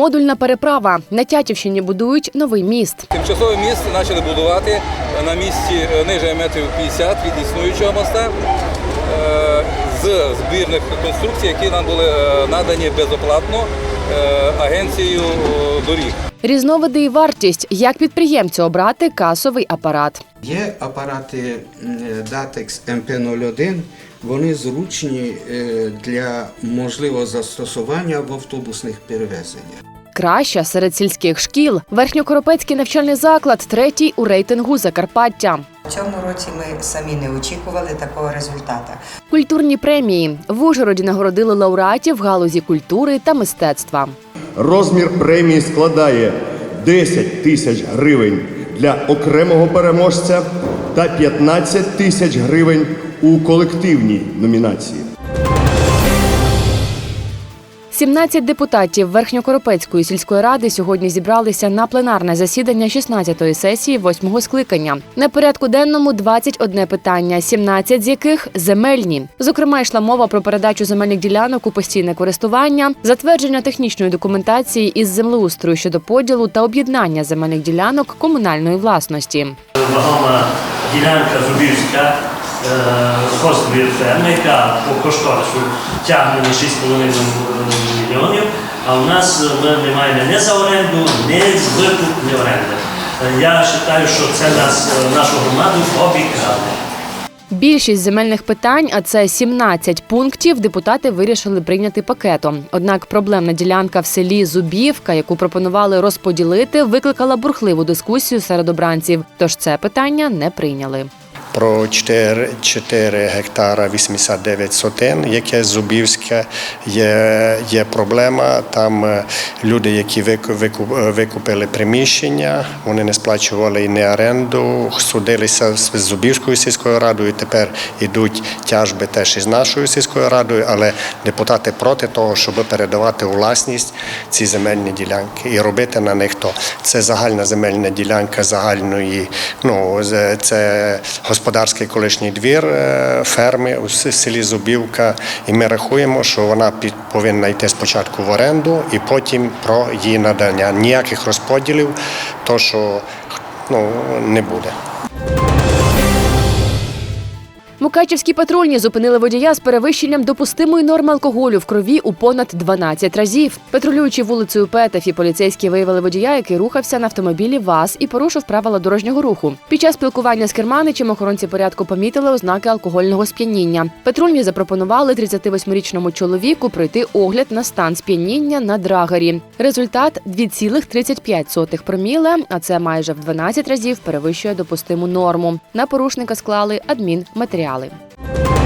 Модульна переправа на Тятівщині будують новий міст. Тимчасове місце почали будувати на місці е, ниже метрів 50 від існуючого моста е, з збірних конструкцій, які нам були е, надані безоплатно агенцією доріг. Різновиди і вартість, як підприємцю обрати касовий апарат. Є апарати Datex MP01, вони зручні для можливого застосування в автобусних перевезеннях. Краща серед сільських шкіл. Верхньокоропецький навчальний заклад, третій у рейтингу Закарпаття. В цьому році ми самі не очікували такого результату. Культурні премії в Ужгороді нагородили лауреатів в галузі культури та мистецтва. Розмір премії складає 10 тисяч гривень для окремого переможця та 15 тисяч гривень у колективній номінації. 17 депутатів Верхньокоропецької сільської ради сьогодні зібралися на пленарне засідання 16-ї сесії 8-го скликання. На порядку денному 21 питання, 17 з яких земельні. Зокрема, йшла мова про передачу земельних ділянок у постійне користування, затвердження технічної документації із землеустрою щодо поділу та об'єднання земельних ділянок комунальної власності. ділянка Зубівська хостові ферми, яка по кошторису тягне на 6,5 мільйонів, а у нас ми не маємо не за оренду, не з викуп, не оренди. Е, Я вважаю, що це нас, е, нашу громаду обікрали. Більшість земельних питань, а це 17 пунктів, депутати вирішили прийняти пакетом. Однак проблемна ділянка в селі Зубівка, яку пропонували розподілити, викликала бурхливу дискусію серед обранців. Тож це питання не прийняли. Про 4, 4 гектара 89 сотин, яке Зубівське є, є проблема. Там е, люди, які е, викупили приміщення, вони не сплачували і не оренду, судилися з Зубівською сільською радою. Тепер йдуть тяжби теж із нашою сільською радою, але депутати проти того, щоб передавати у власність ці земельні ділянки і робити на них то. Це загальна земельна ділянка загальної, ну це господарський колишній двір е, ферми у селі Зубівка. І ми рахуємо, що вона під- повинна йти спочатку в оренду і потім про її надання. Ніяких розподілів, то що ну, не буде. Мукачівські патрульні зупинили водія з перевищенням допустимої норми алкоголю в крові у понад 12 разів. Патрулюючи вулицею Петефі, поліцейські виявили водія, який рухався на автомобілі ВАЗ і порушив правила дорожнього руху. Під час спілкування з керманичем охоронці порядку помітили ознаки алкогольного сп'яніння. Патрульні запропонували 38-річному чоловіку пройти огляд на стан сп'яніння на драгері. Результат 2,35 проміле, а це майже в 12 разів перевищує допустиму норму. На порушника склали адмінматеріали.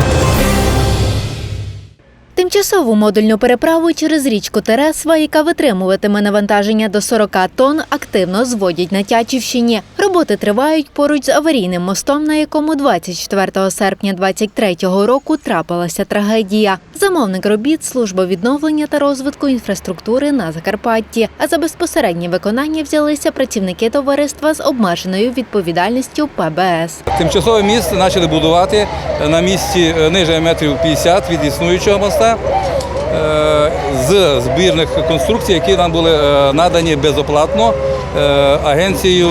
Тимчасову модульну переправу через річку Тересва, яка витримуватиме навантаження до 40 тонн, активно зводять на Тячівщині. Роботи тривають поруч з аварійним мостом, на якому 24 серпня 23 року трапилася трагедія. Замовник робіт служба відновлення та розвитку інфраструктури на Закарпатті. А за безпосереднє виконання взялися працівники товариства з обмеженою відповідальністю ПБС. Тимчасове місце почали будувати на місці е, ниже метрів 50 від існуючого моста е, з збірних конструкцій, які нам були е, надані безоплатно е, агенцією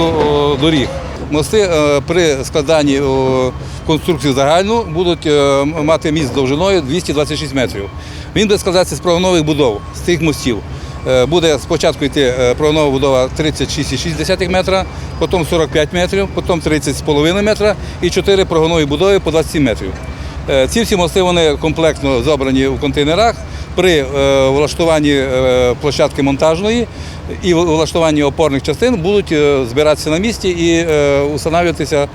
доріг. Мости при складанні конструкції загальну будуть мати міст довжиною 226 метрів. Він буде складатися з прогонових будов з цих мостів. Буде спочатку йти прогонова будова 36,6 метра, потім 45 метрів, потім 30,5 метра і 4 прогонові будови по 27 метрів. Е, Ці всі мости вони комплексно зобрані в контейнерах. При е, влаштуванні е, площадки монтажної і влаштуванні опорних частин будуть збиратися на місці і устанавлюватися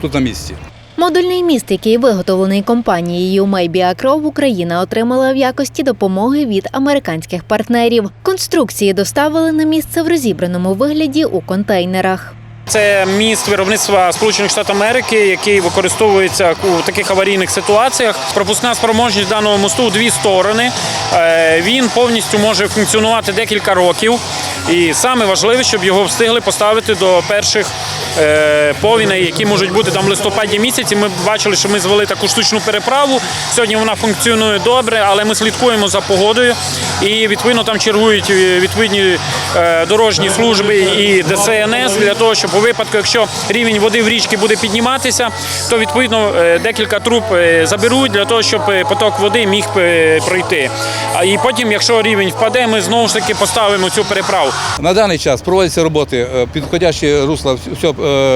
тут на місці. Модульний міст, який виготовлений компанією Maybe Україна отримала в якості допомоги від американських партнерів. Конструкції доставили на місце в розібраному вигляді у контейнерах. Це міст виробництва Сполучених Штатів Америки, який використовується у таких аварійних ситуаціях. Пропускна спроможність даного мосту у дві сторони. Е, Він повністю може функціонувати декілька років. І саме важливе, щоб його встигли поставити до перших повіней, які можуть бути там в листопаді місяці. Ми бачили, що ми звели таку штучну переправу. Сьогодні вона функціонує добре, але ми слідкуємо за погодою і відповідно там чергують е, відповідні е, дорожні служби і ДСНС для того, щоб у випадку, якщо рівень води в річці буде підніматися, то відповідно е, декілька труб е, заберуть для того, щоб е, поток води міг е, пройти. І потім, якщо рівень впаде, ми знову ж таки поставимо цю переправу. На даний час проводяться роботи, е, підходящі русла, е,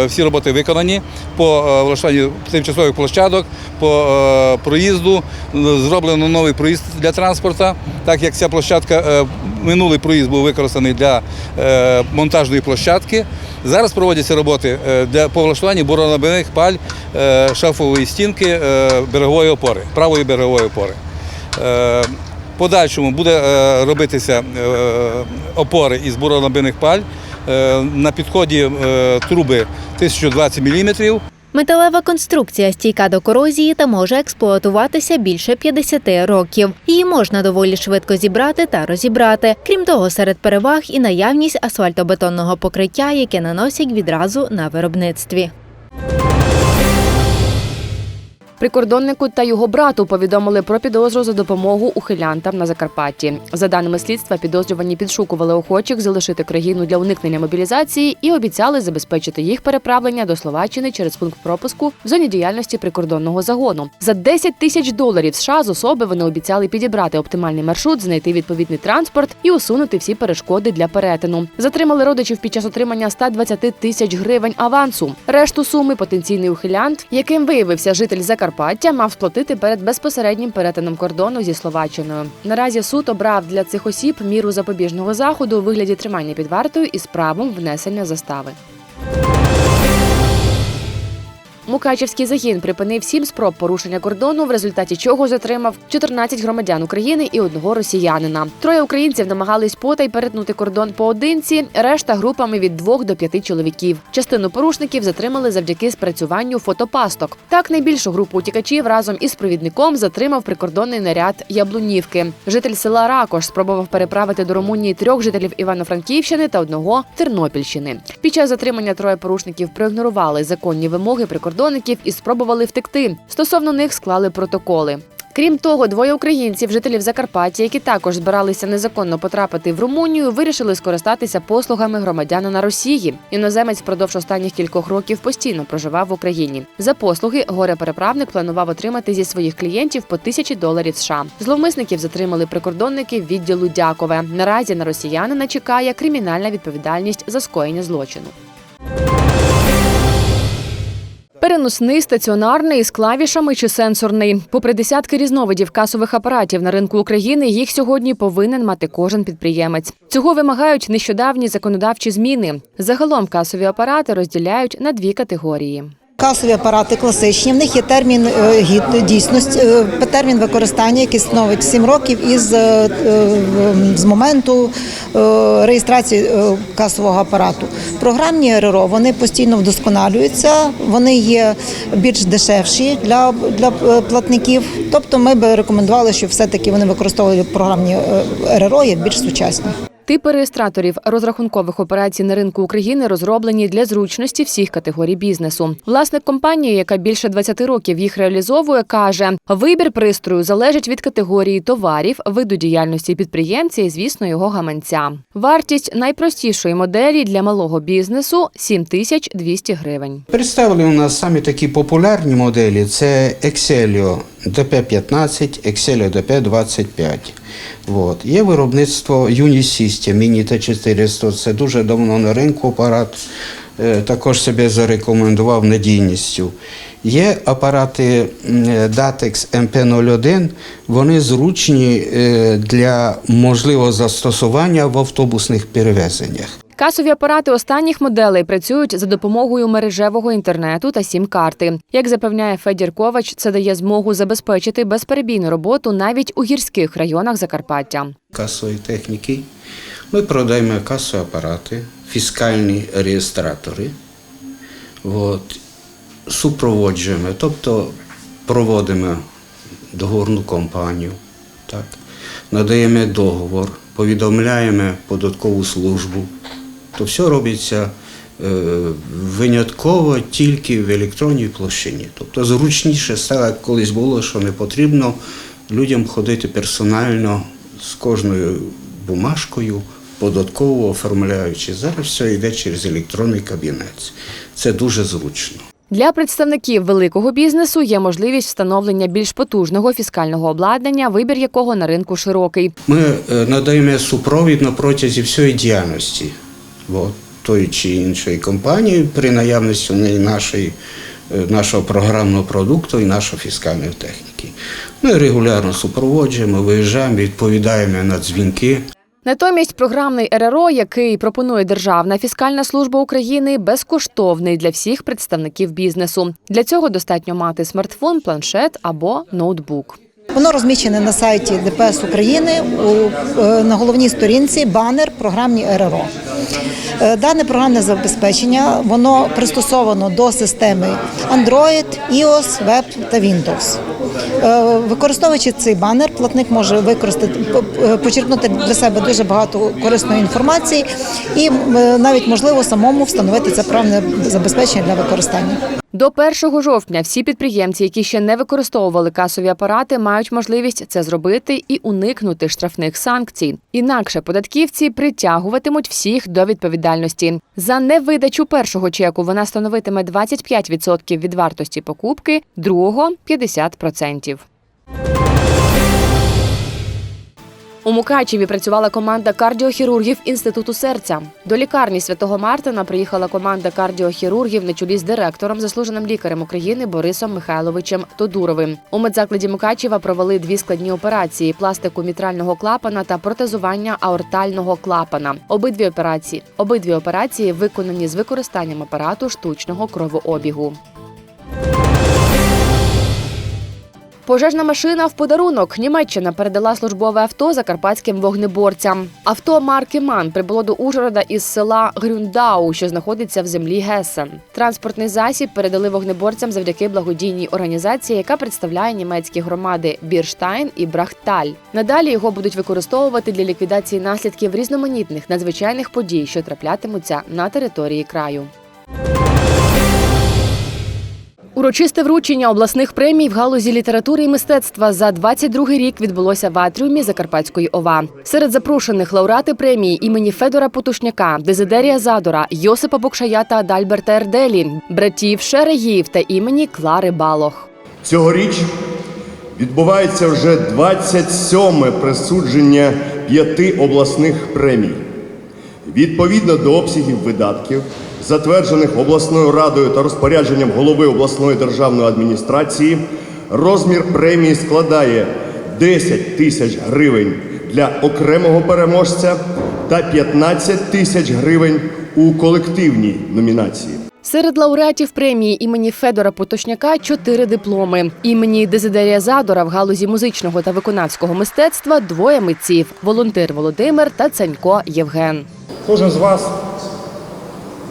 всі роботи виконані по е, влаштуванню тимчасових площадок, по е, проїзду. Зроблено новий проїзд для транспорту, так як ця площадка, е, минулий проїзд був використаний для е, монтажної площадки. Зараз проводяться роботи е, для по влаштуванню паль е, шафової стінки е, берегової опори, правої берегової опори. Е, Подальшому буде е, робитися е, опори із буронабивних паль. Е, На підході е, труби 1020 мм. Металева конструкція стійка до корозії та може експлуатуватися більше 50 років. Її можна доволі швидко зібрати та розібрати. Крім того, серед переваг і наявність асфальтобетонного покриття, яке наносять відразу на виробництві. Прикордоннику та його брату повідомили про підозру за допомогу ухилянтам на Закарпатті. За даними слідства, підозрювані підшукували охочих залишити країну для уникнення мобілізації і обіцяли забезпечити їх переправлення до Словаччини через пункт пропуску в зоні діяльності прикордонного загону. За 10 тисяч доларів США з особи вони обіцяли підібрати оптимальний маршрут, знайти відповідний транспорт і усунути всі перешкоди для перетину. Затримали родичів під час отримання 120 тисяч гривень авансу. Решту суми потенційний ухилянт, яким виявився житель Закарпаття, мав сплатити перед безпосереднім перетином кордону зі Словаччиною. Наразі суд обрав для цих осіб міру запобіжного заходу у вигляді тримання під вартою із правом внесення застави. Мукачевський загін припинив сім спроб порушення кордону, в результаті чого затримав 14 громадян України і одного росіянина. Троє українців намагались потай перетнути кордон поодинці, решта групами від двох до п'яти чоловіків. Частину порушників затримали завдяки спрацюванню фотопасток. Так найбільшу групу утікачів разом із провідником затримав прикордонний наряд Яблунівки. Житель села Ракош спробував переправити до Румунії трьох жителів Івано-Франківщини та одного Тернопільщини. Під час затримання троє порушників проігнорували законні вимоги прикордонників і спробували втекти. Стосовно них склали протоколи. Крім того, двоє українців, жителів Закарпаття, які також збиралися незаконно потрапити в Румунію, вирішили скористатися послугами громадянина Росії. Іноземець впродовж останніх кількох років постійно проживав в Україні. За послуги горе-переправник планував отримати зі своїх клієнтів по тисячі доларів США. Зловмисників затримали прикордонники відділу Дякове. Наразі на росіянина чекає кримінальна відповідальність за скоєння злочину. Переносний, стаціонарний з клавішами чи сенсорний. Попри десятки різновидів касових апаратів на ринку України, їх сьогодні повинен мати кожен підприємець. Цього вимагають нещодавні законодавчі зміни. Загалом касові апарати розділяють на дві категорії. Касові апарати класичні. В них є термін е, дійсності, е, термін використання, який становить 7 років із е, з моменту реєстрації касового апарату. Програмні РРО вони постійно вдосконалюються, вони є більш дешевші для, для платників. Тобто, ми би рекомендували, щоб все-таки вони використовували програмні РРО як більш сучасні. Типи реєстраторів розрахункових операцій на ринку України розроблені для зручності всіх категорій бізнесу. Власник компанії, яка більше 20 років їх реалізовує, каже: вибір пристрою залежить від категорії товарів, виду діяльності підприємця і, звісно, його гаманця. Вартість найпростішої моделі для малого бізнесу 7200 гривень. Представили у нас самі такі популярні моделі: це Excelio DP15, Excelio DP25. От. Є виробництво Unisystem, Mini T400, це дуже давно на ринку апарат, е, також себе зарекомендував надійністю. Є апарати Datex MP01, вони зручні е, для можливого застосування в автобусних перевезеннях. Касові апарати останніх моделей працюють за допомогою мережевого інтернету та сім-карти. Як запевняє Федір Ковач, це дає змогу забезпечити безперебійну роботу навіть у гірських районах Закарпаття. касової техніки. Ми продаємо касові апарати, фіскальні реєстратори. От, супроводжуємо, тобто проводимо договорну компанію, так, надаємо договор, повідомляємо податкову службу. То все робиться винятково тільки в електронній площині. Тобто зручніше стало, як колись було, що не потрібно людям ходити персонально з кожною бумажкою, податково оформляючи. Зараз все йде через електронний кабінет. Це дуже зручно. Для представників великого бізнесу є можливість встановлення більш потужного фіскального обладнання, вибір якого на ринку широкий. Ми е, надаємо супровід на протязі всієї діяльності тої чи іншої компанії при наявності нашої, е, нашого програмного продукту і нашої фіскальної техніки. Ми регулярно супроводжуємо, виїжджаємо, відповідаємо на дзвінки. Натомість програмний РРО, який пропонує Державна фіскальна служба України, безкоштовний для всіх представників бізнесу. Для цього достатньо мати смартфон, планшет або ноутбук. Воно розміщене на сайті ДПС України у, е, на головній сторінці банер програмні РРО. Е, Дане програмне забезпечення воно пристосовано до системи Android, iOS, Web та Windows. Е, Використовуючи цей банер, платник може використати почерпнути для себе дуже багато корисної інформації і е, навіть можливо самому встановити це програмне забезпечення для використання. До 1 жовтня всі підприємці, які ще не використовували касові апарати, мають можливість це зробити і уникнути штрафних санкцій. Інакше податківці притягуватимуть всіх до відповідальності. За невидачу першого чеку вона становитиме 25% від вартості покупки, другого 50%. У Мукачеві працювала команда кардіохірургів Інституту серця. До лікарні святого Мартина приїхала команда кардіохірургів на чолі з директором, заслуженим лікарем України Борисом Михайловичем Тодуровим. У медзакладі Мукачева провели дві складні операції: пластику мітрального клапана та протезування аортального клапана. Обидві операції обидві операції виконані з використанням апарату штучного кровообігу. Пожежна машина в подарунок. Німеччина передала службове авто закарпатським вогнеборцям. Авто марки Ман прибуло до Ужгорода із села Грюндау, що знаходиться в землі Гесен. Транспортний засіб передали вогнеборцям завдяки благодійній організації, яка представляє німецькі громади Бірштайн і Брахталь. Надалі його будуть використовувати для ліквідації наслідків різноманітних надзвичайних подій, що траплятимуться на території краю. Урочисте вручення обласних премій в галузі літератури і мистецтва за 22 рік відбулося в атріумі Закарпатської ОВА. Серед запрошених лауреати премії імені Федора Потушняка, Дезидерія Задора, Йосипа Бокшая та Адальберта Ерделі, братів Шерегіїв та імені Клари Балох. Цьогоріч відбувається вже 27 присудження п'яти обласних премій. Відповідно до обсягів видатків, затверджених обласною радою та розпорядженням голови обласної державної адміністрації, розмір премії складає 10 тисяч гривень для окремого переможця та 15 тисяч гривень у колективній номінації. Серед лауреатів премії імені Федора Поточняка чотири дипломи. Імені Дезидерія Задора в галузі музичного та виконавського мистецтва двоє митців Волонтир Володимир та Ценько Євген. Кожен з вас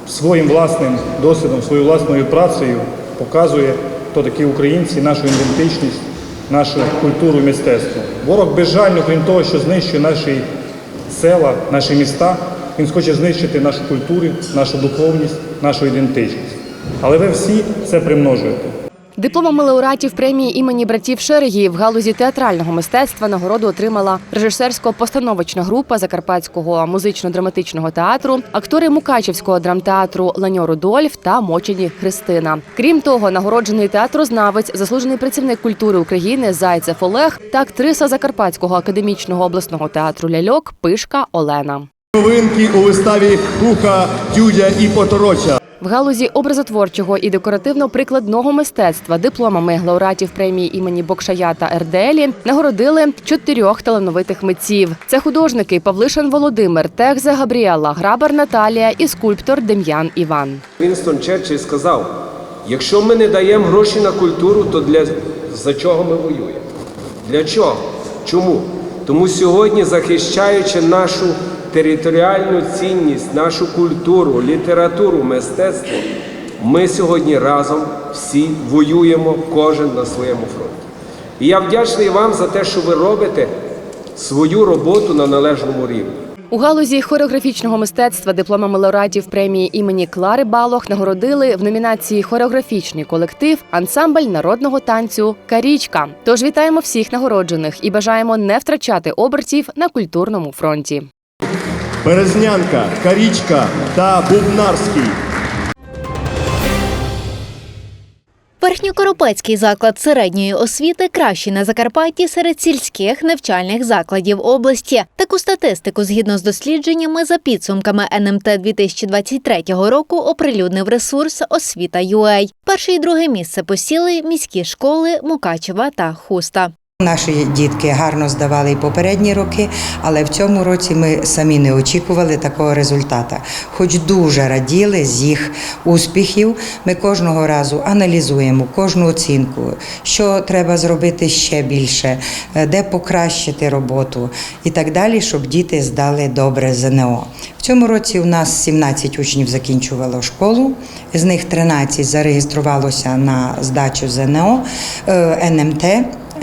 своїм власним досвідом, своєю власною працею показує, хто такі українці, нашу ідентичність, нашу культуру і мистецтво. Ворог безжально, крім того, що знищує наші села, наші міста, він хоче знищити нашу культуру, нашу духовність, нашу ідентичність. Але ви всі це примножуєте. Дипломами лауреатів премії імені братів Шерегії в галузі театрального мистецтва нагороду отримала режисерсько-постановочна група Закарпатського музично-драматичного театру, актори Мукачівського драмтеатру Ланьо Рудольф та Мочені Христина. Крім того, нагороджений театрознавець, заслужений працівник культури України Зайцев Олег та актриса Закарпатського академічного обласного театру Ляльок Пишка Олена. Новинки у виставі Куха, Тюдя і Потороча. В галузі образотворчого і декоративно-прикладного мистецтва дипломами лауреатів премії імені Бокшая та Ерделі нагородили чотирьох талановитих митців. Це художники Павлишин Володимир, Техзе Габріела, Грабар Наталія і скульптор Дем'ян Іван. Вінстон Черчилль сказав: якщо ми не даємо гроші на культуру, то для за чого ми воюємо? Для чого? Чому? Тому сьогодні, захищаючи нашу територіальну цінність, нашу культуру, літературу, мистецтво, ми сьогодні разом всі воюємо, кожен на своєму фронті. І я вдячний вам за те, що ви робите свою роботу на належному рівні. У галузі хореографічного мистецтва дипломами лауреатів премії імені Клари Балох нагородили в номінації Хореографічний колектив ансамбль народного танцю Карічка. Тож вітаємо всіх нагороджених і бажаємо не втрачати обертів на культурному фронті. Березнянка, Карічка та Бубнарський. Верхньокоропецький заклад середньої освіти кращий на Закарпатті серед сільських навчальних закладів області. Таку статистику, згідно з дослідженнями за підсумками НМТ 2023 року, оприлюднив ресурс Освіта.UA. Перше і друге місце посіли міські школи Мукачева та Хуста. Наші дітки гарно здавали і попередні роки, але в цьому році ми самі не очікували такого результату. Хоч дуже раділи з їх успіхів, ми кожного разу аналізуємо кожну оцінку, що треба зробити ще більше, е, де покращити роботу і так далі, щоб діти здали добре ЗНО. В цьому році у нас 17 учнів закінчувало школу, з них 13 зареєструвалося на здачу ЗНО, е, НМТ.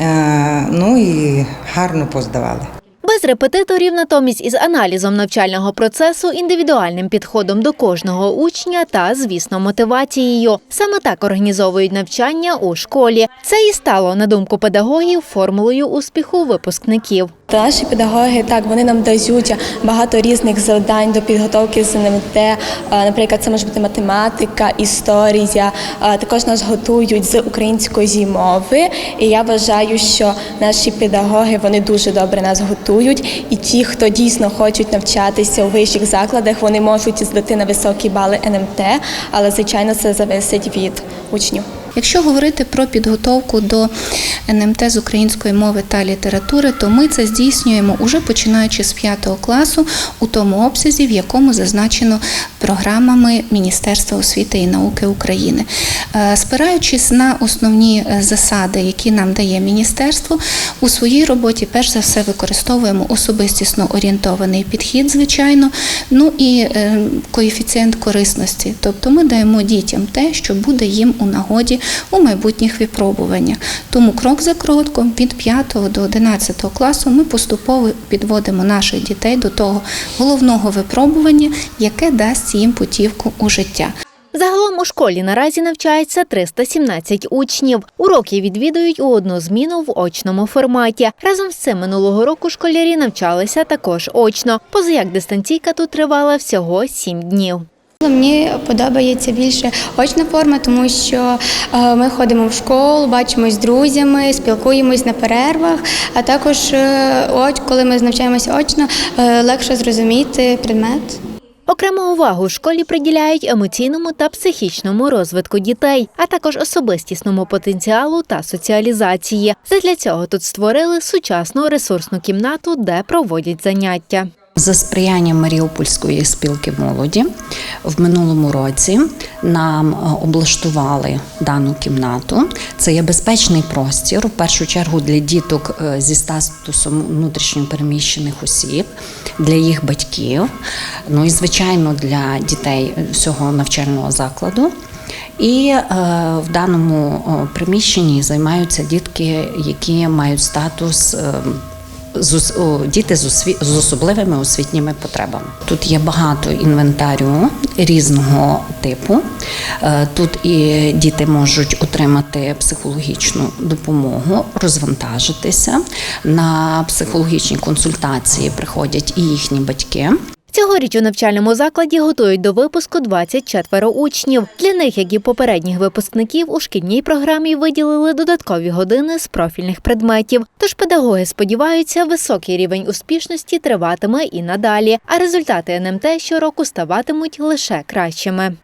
Е, Ну і гарно поздавали. Без репетиторів, натомість із аналізом навчального процесу, індивідуальним підходом до кожного учня та, звісно, мотивацією. Саме так організовують навчання у школі. Це і стало, на думку педагогів, формулою успіху випускників. Наші педагоги так вони нам дають багато різних завдань до підготовки з НМТ. Е, Наприклад, це може бути математика, історія. Е, Також нас готують з української мови. І я вважаю, що наші педагоги вони дуже добре нас готують. І ті, хто дійсно хочуть навчатися у вищих закладах, вони можуть здати на високі бали НМТ, але звичайно це залежить від учнів. Якщо говорити про підготовку до НМТ з української мови та літератури, то ми це здійснюємо уже починаючи з 5 класу у тому обсязі, в якому зазначено програмами Міністерства освіти і науки України. Е, Спираючись на основні е, засади, які нам дає міністерство, у своїй роботі перш за все використовуємо особистісно орієнтований підхід, звичайно, ну і е, коефіцієнт корисності. Тобто ми даємо дітям те, що буде їм у нагоді у майбутніх випробуваннях. Тому крок за кроком від 5 до 11 класу ми поступово підводимо наших дітей до того головного випробування, яке дасть їм путівку у життя. Загалом у школі наразі навчається 317 учнів. Уроки відвідують у одну зміну в очному форматі. Разом з цим минулого року школярі навчалися також очно. Поза як дистанційка тут тривала всього 7 днів. Мені подобається більше очна форма, тому що е, ми ходимо в школу, бачимось з друзями, спілкуємось на перервах. А також, е, коли ми навчаємося очно, е, легше зрозуміти предмет. Окрему увагу школі приділяють емоційному та психічному розвитку дітей, а також особистісному потенціалу та соціалізації. Задля цього тут створили сучасну ресурсну кімнату, де проводять заняття. За сприяння Маріупольської спілки молоді в минулому році нам е, облаштували дану кімнату. Це є безпечний простір, в першу чергу для діток е, зі статусом внутрішньо переміщених осіб, для їх батьків, ну і звичайно для дітей всього навчального закладу. І е, в даному е, приміщенні займаються дітки, які мають статус. Е, діти з, осві... з особливими освітніми потребами. Тут є багато інвентарю різного типу. Е, Тут і діти можуть отримати психологічну допомогу, розвантажитися. На психологічні консультації приходять і їхні батьки. Цьогоріч у навчальному закладі готують до випуску 24 учнів. Для них, як і попередніх випускників, у шкільній програмі виділили додаткові години з профільних предметів. Тож педагоги сподіваються, високий рівень успішності триватиме і надалі, а результати НМТ щороку ставатимуть лише кращими.